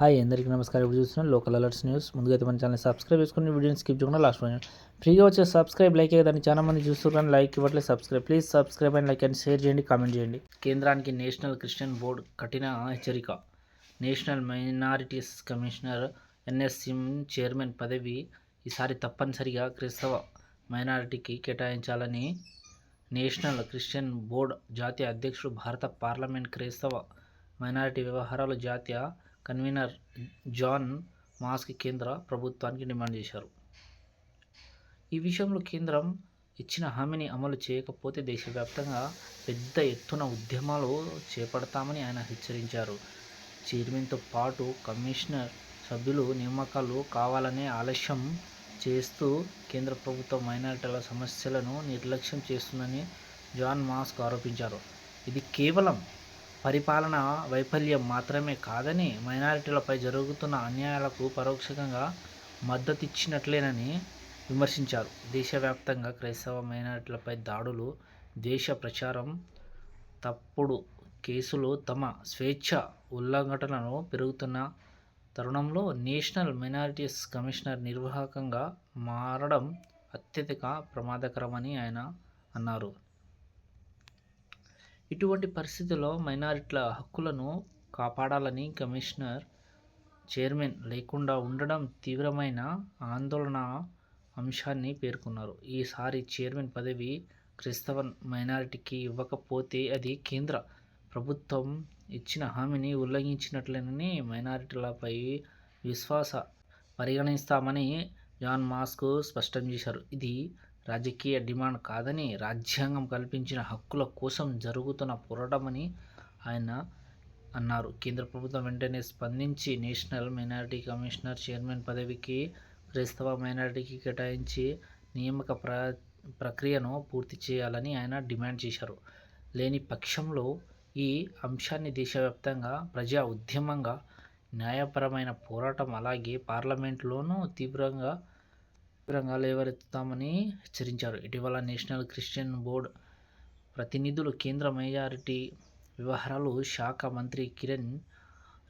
Hi అందరికీ నమస్కారం. ఇప్పుడు చూస్తున్నాం లోకల్ అలర్ట్స్ న్యూస్. ముందుగా అయితే మన ఛానల్ సబ్స్క్రైబ్ చేసుకుని వీడియోని స్కిప్ చేయకుండా లాస్ట్ వన్ ఫ్రీగా వచ్చే సబ్స్క్రైబ్ లైక్ దాన్ని చాలా మంది చూస్తున్నారు లైక్ ఇవ్వట్లేదు subscribe. Please subscribe and like and share చేయండి కామెంట్ చేయండి. కేంద్రానికి నేషనల్ క్రిస్టియన్ బోర్డు కఠిన హెచ్చరిక. నేషనల్ మైనారిటీస్ కమిషనర్ ఎన్ఎస్సిం చైర్మన్ పదవి ఈసారి తప్పనిసరిగా క్రైస్తవ మైనారిటీకి కేటాయించాలని నేషనల్ క్రిస్టియన్ బోర్డ్ జాతీయ అధ్యక్షుడు భారత పార్లమెంట్ క్రైస్తవ మైనారిటీ వ్యవహారాలు జాతీయ కన్వీనర్ జాన్ మాస్క్ కేంద్ర ప్రభుత్వానికి డిమాండ్ చేశారు. ఈ విషయంలో కేంద్రం ఇచ్చిన హామీని అమలు చేయకపోతే దేశవ్యాప్తంగా పెద్ద ఎత్తున ఉద్యమాలు చేపడతామని ఆయన హెచ్చరించారు. చైర్మన్తో పాటు కమిషనర్ సభ్యులు నియామకాలు కావాలనే ఆలస్యం చేస్తూ కేంద్ర ప్రభుత్వం మైనారిటీల సమస్యలను నిర్లక్ష్యం చేస్తుందని జాన్ మాస్క్ ఆరోపించారు. ఇది కేవలం పరిపాలన వైఫల్యం మాత్రమే కాదని మైనారిటీలపై జరుగుతున్న అన్యాయాలకు పరోక్షంగా మద్దతిచ్చినట్లేనని విమర్శించారు. దేశవ్యాప్తంగా క్రైస్తవ మైనారిటీలపై దాడులు దేశ ప్రచారం తప్పుడు కేసులు తమ స్వేచ్ఛ ఉల్లంఘనలను పెరుగుతున్న తరుణంలో నేషనల్ మైనారిటీస్ కమిషనర్ నిర్వాహకంగా మారడం అత్యధిక ప్రమాదకరమని ఆయన అన్నారు. ఇటువంటి పరిస్థితుల్లో మైనారిటీల హక్కులను కాపాడాలని కమిషనర్ చైర్మన్ లేకుండా ఉండడం తీవ్రమైన ఆందోళన అంశాన్ని పేర్కొన్నారు. ఈసారి చైర్మన్ పదవి క్రైస్తవ మైనారిటీకి ఇవ్వకపోతే అది కేంద్ర ప్రభుత్వం ఇచ్చిన హామీని ఉల్లంఘించినట్లేనని మైనారిటీలపై విశ్వాస పరిగణిస్తామని జాన్ మాస్క్ స్పష్టం చేశారు. ఇది రాజకీయ డిమాండ్ కాదని రాజ్యాంగం కల్పించిన హక్కుల కోసం జరుగుతున్న పోరాటమని ఆయన అన్నారు. కేంద్ర ప్రభుత్వం వెంటనే స్పందించి నేషనల్ మైనారిటీ కమిషనర్ చైర్మన్ పదవికి క్రైస్తవ మైనారిటీకి కేటాయించి నియామక ప్ర ప్రక్రియను పూర్తి చేయాలని ఆయన డిమాండ్ చేశారు. లేని పక్షంలో ఈ అంశాన్ని దేశవ్యాప్తంగా ప్రజా ఉద్యమంగా న్యాయపరమైన పోరాటం అలాగే పార్లమెంట్లోనూ తీవ్రంగా తీవ్రంగా లేవనెత్తుతామని హెచ్చరించారు. ఇటీవల నేషనల్ క్రిస్టియన్ బోర్డ్ ప్రతినిధులు కేంద్ర మెజారిటీ వ్యవహారాలు శాఖ మంత్రి కిరణ్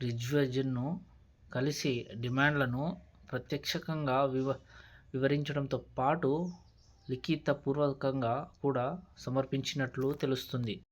రిజ్వజన్ను కలిసి డిమాండ్లను ప్రత్యక్షంగా వివ వివరించడంతో పాటు లిఖితపూర్వకంగా కూడా సమర్పించినట్లు తెలుస్తుంది.